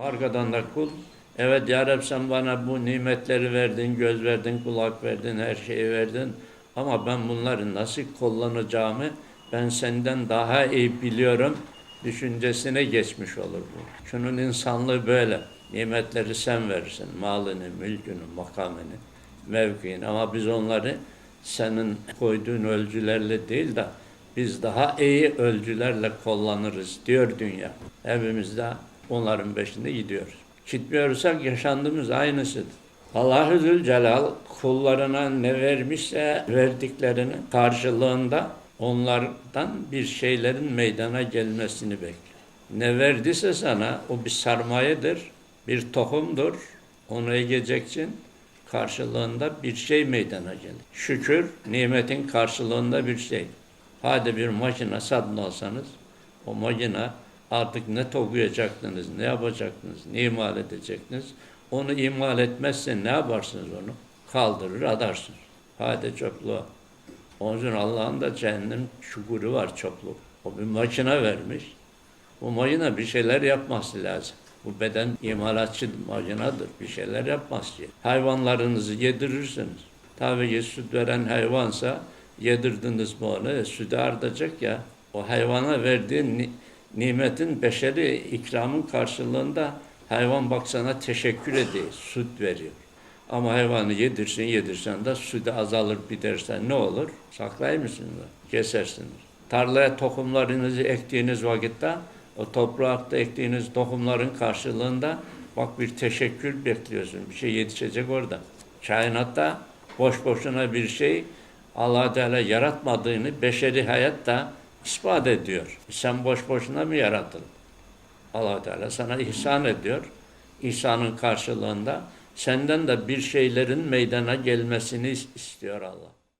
Arkadan da kul. Evet ya Rab sen bana bu nimetleri verdin, göz verdin, kulak verdin, her şeyi verdin. Ama ben bunları nasıl kullanacağımı ben senden daha iyi biliyorum düşüncesine geçmiş olur bu. Şunun insanlığı böyle. Nimetleri sen verirsin. Malını, mülkünü, makamını, mevkiini. Ama biz onları senin koyduğun ölçülerle değil de biz daha iyi ölçülerle kullanırız diyor dünya. Hepimiz de onların peşinde gidiyoruz. Gitmiyorsak yaşandığımız aynısıdır. Allah-u Zülcelal kullarına ne vermişse verdiklerini karşılığında onlardan bir şeylerin meydana gelmesini bekliyor. Ne verdiyse sana o bir sarmayedir, bir tohumdur. Onu ekecek için karşılığında bir şey meydana gelir. Şükür nimetin karşılığında bir şey. Hadi bir makine satın alsanız o makine artık ne tokuyacaktınız, ne yapacaktınız, ne imal edecektiniz. Onu imal etmezse ne yaparsınız onu? Kaldırır adarsınız. Hadi çöplüğe. Onun için Allah'ın da cehennem çukuru var çöplük. O bir makine vermiş. Bu makine bir şeyler yapması lazım. Bu beden imalatçı makinedir. Bir şeyler yapmaz ki. Hayvanlarınızı yedirirsiniz. Tabii ki süt veren hayvansa yedirdiniz mi onu, e, sütü artacak ya. O hayvana verdiğin nimetin beşeri ikramın karşılığında hayvan bak sana teşekkür ediyor, süt veriyor. Ama hayvanı yedirsin yedirsen de sütü azalır bitersen ne olur? Saklayır mısınız? Kesersiniz. Tarlaya tohumlarınızı ektiğiniz vakitte o toprakta ektiğiniz tohumların karşılığında bak bir teşekkür bekliyorsun. Bir şey yetişecek orada. Kainatta boş boşuna bir şey allah Teala yaratmadığını beşeri hayat da ispat ediyor. Sen boş boşuna mı yaratıldın? allah Teala sana ihsan ediyor. İhsanın karşılığında senden de bir şeylerin meydana gelmesini istiyor Allah.